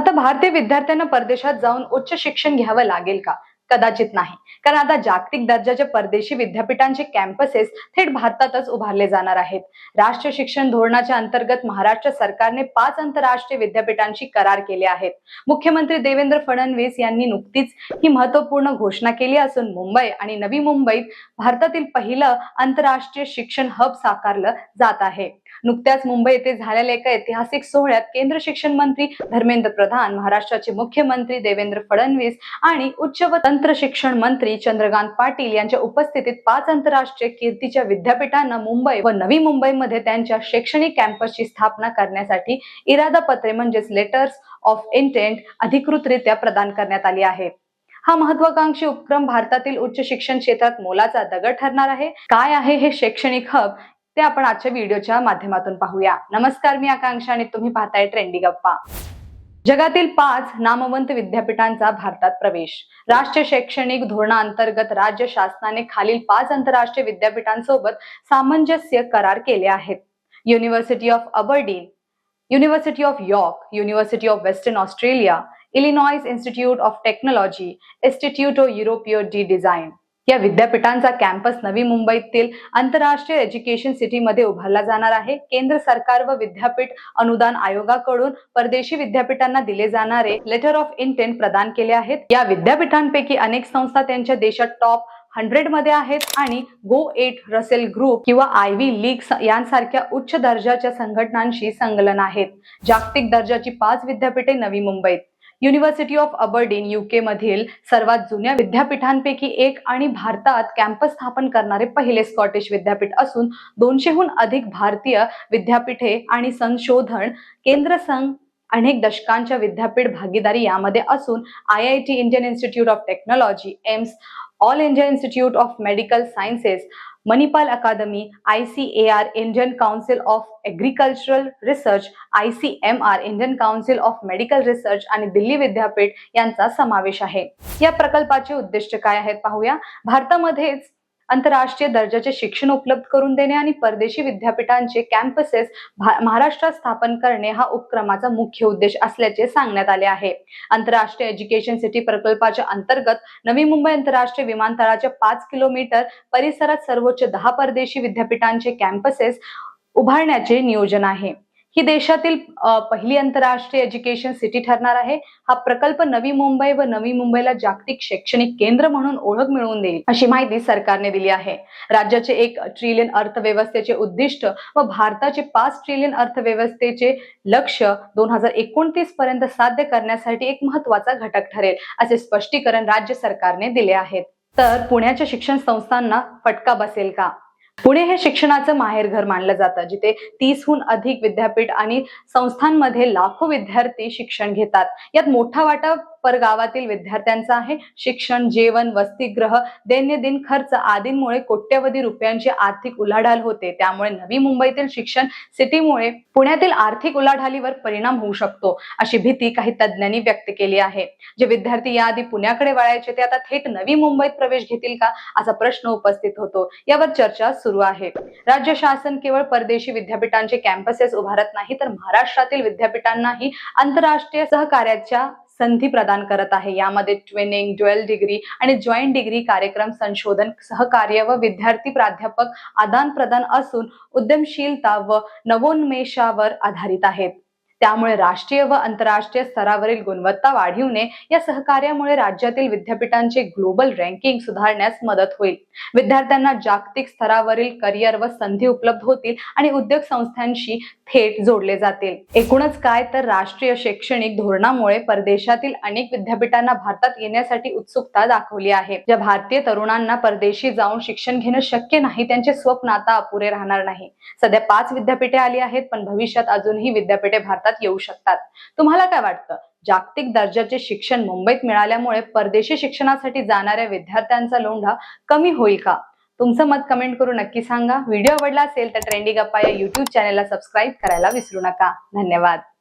आता भारतीय विद्यार्थ्यांना परदेशात जाऊन उच्च शिक्षण घ्यावं लागेल का? कदाचित नाही. कारण आता जागतिक दर्जाच्या परदेशी विद्यापीठांचे कॅम्पसेस थेट भारतातच उभारले जाणार आहेत. राष्ट्रीय शिक्षण धोरणाच्या अंतर्गत महाराष्ट्र सरकारने पाच आंतरराष्ट्रीय विद्यापीठांशी करार केले आहेत. मुख्यमंत्री देवेंद्र फडणवीस यांनी नुकतीच ही महत्त्वपूर्ण घोषणा केली असून मुंबई आणि नवी मुंबईत भारतातील पहिलं आंतरराष्ट्रीय शिक्षण हब साकारलं जात आहे. नुकत्याच मुंबई येथे झालेल्या एका ऐतिहासिक सोहळ्यात केंद्र शिक्षण मंत्री धर्मेंद्र प्रधान महाराष्ट्राचे मुख्यमंत्री देवेंद्र फडणवीस आणि उच्च व तंत्र शिक्षण मंत्री चंद्रकांत पाटील यांच्या उपस्थितीत पाच आंतरराष्ट्रीय कीर्तीच्या विद्यापीठांना मुंबई व नवी मुंबईमध्ये त्यांच्या शैक्षणिक कॅम्पसची स्थापना करण्यासाठी इरादा पत्रे म्हणजेच लेटर्स ऑफ इंटेंट अधिकृतरित्या प्रदान करण्यात आली आहे. हा महत्वाकांक्षी उपक्रम भारतातील उच्च शिक्षण क्षेत्रात मोलाचा दगड ठरणार आहे. काय आहे हे शैक्षणिक हब? ते आपण आजच्या व्हिडिओच्या माध्यमातून पाहूया. नमस्कार मी आकांक्षा आणि तुम्ही पाहताय ट्रेंडी गप्पा. जगातील पाच नामवंत विद्यापीठांचा भारतात प्रवेश. राष्ट्रीय शैक्षणिक धोरणाअंतर्गत राज्य शासनाने खालील पाच आंतरराष्ट्रीय विद्यापीठांसोबत सामंजस्य करार केले आहेत. University of Aberdeen university of York university of Western Australia Illinois Institute of Technology Istituto Europeo di Design या विद्यापीठांचा कॅम्पस नवी मुंबईतील आंतरराष्ट्रीय एज्युकेशन सिटीमध्ये उभारला जाणार आहे. केंद्र सरकार व विद्यापीठ अनुदान आयोगाकडून परदेशी विद्यापीठांना दिले जाणारे लेटर ऑफ इंटेंट प्रदान केले आहेत. या विद्यापीठांपैकी अनेक संस्था त्यांच्या देशात टॉप हंड्रेडमध्ये आहेत आणि गो एट रसेल ग्रुप किंवा आय व्ही लीग यांसारख्या उच्च दर्जाच्या संघटनांशी संलग्न आहेत. जागतिक दर्जाची पाच विद्यापीठे नवी मुंबईत. युनिव्हर्सिटी ऑफ अबर्डीन युके मधील सर्वात जुन्या विद्यापीठांपैकी एक आणि भारतात कॅम्पस स्थापन करणारे पहिले स्कॉटिश विद्यापीठ असून दोनशेहून अधिक भारतीय विद्यापीठे आणि संशोधन केंद्र संघ अनेक दशकांच्या विद्यापीठ भागीदारी यामध्ये असून I I T Indian Institute of Technology AIIMS All India Institute of Medical Sciences Manipal Academy I C A R Indian Council of Agricultural Research I C M R Indian Council of Medical Research आणि दिल्ली विद्यापीठ यांचा समावेश आहे. या प्रकल्पाचे उद्दिष्ट काय आहेत पाहूया. भारतामध्येच आंतरराष्ट्रीय दर्जाचे शिक्षण उपलब्ध करून देणे आणि परदेशी विद्यापीठांचे कॅम्पसेस महाराष्ट्रात स्थापन करणे हा उपक्रमाचा मुख्य उद्देश असल्याचे सांगण्यात आले आहे. आंतरराष्ट्रीय एज्युकेशन सिटी प्रकल्पाच्या अंतर्गत नवी मुंबई आंतरराष्ट्रीय विमानतळाच्या पाच किलोमीटर परिसरात सर्वोच्च दहा परदेशी विद्यापीठांचे कॅम्पसेस उभारण्याचे नियोजन आहे. ही देशातील पहिली आंतरराष्ट्रीय एज्युकेशन सिटी ठरणार आहे. हा प्रकल्प नवी मुंबई व नवी मुंबईला जागतिक शैक्षणिक केंद्र म्हणून ओळख मिळवून देईल अशी माहिती सरकारने दिली आहे. राज्याचे एक ट्रिलियन अर्थव्यवस्थेचे उद्दिष्ट व भारताचे पाच ट्रिलियन अर्थव्यवस्थेचे लक्ष दोन हजार एकोणतीस पर्यंत साध्य करण्यासाठी एक महत्त्वाचा घटक ठरेल असे स्पष्टीकरण राज्य सरकारने दिले आहेत. तर पुण्याच्या शिक्षण संस्थांना फटका बसेल का? पुणे हे शिक्षणाचं माहेरघर मानलं जातं जिथे तीसहून अधिक विद्यापीठ आणि संस्थांमध्ये लाखो विद्यार्थी शिक्षण घेतात. यात मोठा वाटा परगावातील विद्यार्थ्यांचा आहे. शिक्षण जेवण वसतिगृह दैनंदिन खर्च आदींमुळे कोट्यवधी रुपयांची आर्थिक उलाढाल होते. त्यामुळे नवी मुंबईतील शिक्षण सिटीमुळे पुण्यातील आर्थिक उलाढालीवर परिणाम होऊ शकतो अशी भीती काही तज्ज्ञांनी व्यक्त केली आहे. जे विद्यार्थी याआधी पुण्याकडे वळायचे ते आता थेट नवी मुंबईत प्रवेश घेतील का असा प्रश्न उपस्थित होतो. यावर चर्चा सुरू आहे. राज्य शासन केवळ परदेशी विद्यापीठांचे कॅम्पसेस उभारत नाही तर महाराष्ट्रातील विद्यापीठांनाही आंतरराष्ट्रीय सहकार्याच्या संधी प्रदान करत आहे. यामध्ये ट्विनिंग ड्युएल डिग्री आणि जॉईंट डिग्री कार्यक्रम संशोधन सहकार्य व विद्यार्थी प्राध्यापक आदान प्रदान असून उद्यमशीलता व नवोन्मेषावर आधारित आहेत. त्यामुळे राष्ट्रीय व आंतरराष्ट्रीय स्तरावरील गुणवत्ता वाढविणे या सहकार्यामुळे राज्यातील विद्यापीठांचे ग्लोबल रँकिंग सुधारण्यास मदत होईल. विद्यार्थ्यांना जागतिक स्तरावरील करिअर व संधी उपलब्ध होतील आणि उद्योग संस्थांशी थेट जोडले जातील. एकूणच काय तर राष्ट्रीय शैक्षणिक धोरणामुळे परदेशातील अनेक विद्यापीठांना भारतात येण्यासाठी उत्सुकता दाखवली आहे. ज्या भारतीय तरुणांना परदेशी जाऊन शिक्षण घेणं शक्य नाही त्यांचे स्वप्न आता अपुरे राहणार नाही. सध्या पाच विद्यापीठे आली आहेत पण भविष्यात अजूनही विद्यापीठे भारतात येऊ शकतात. तुम्हाला काय वाटतं? जागतिक दर्जाचे शिक्षण मुंबईत मिळाल्यामुळे परदेशी शिक्षणासाठी जाणाऱ्या विद्यार्थ्यांचा लोंढा कमी होईल का? तुमचं मत कमेंट करून नक्की सांगा. व्हिडिओ आवडला असेल तर ट्रेंडिंग अप्पा या युट्यूब चॅनेलला सबस्क्राईब करायला विसरू नका. धन्यवाद.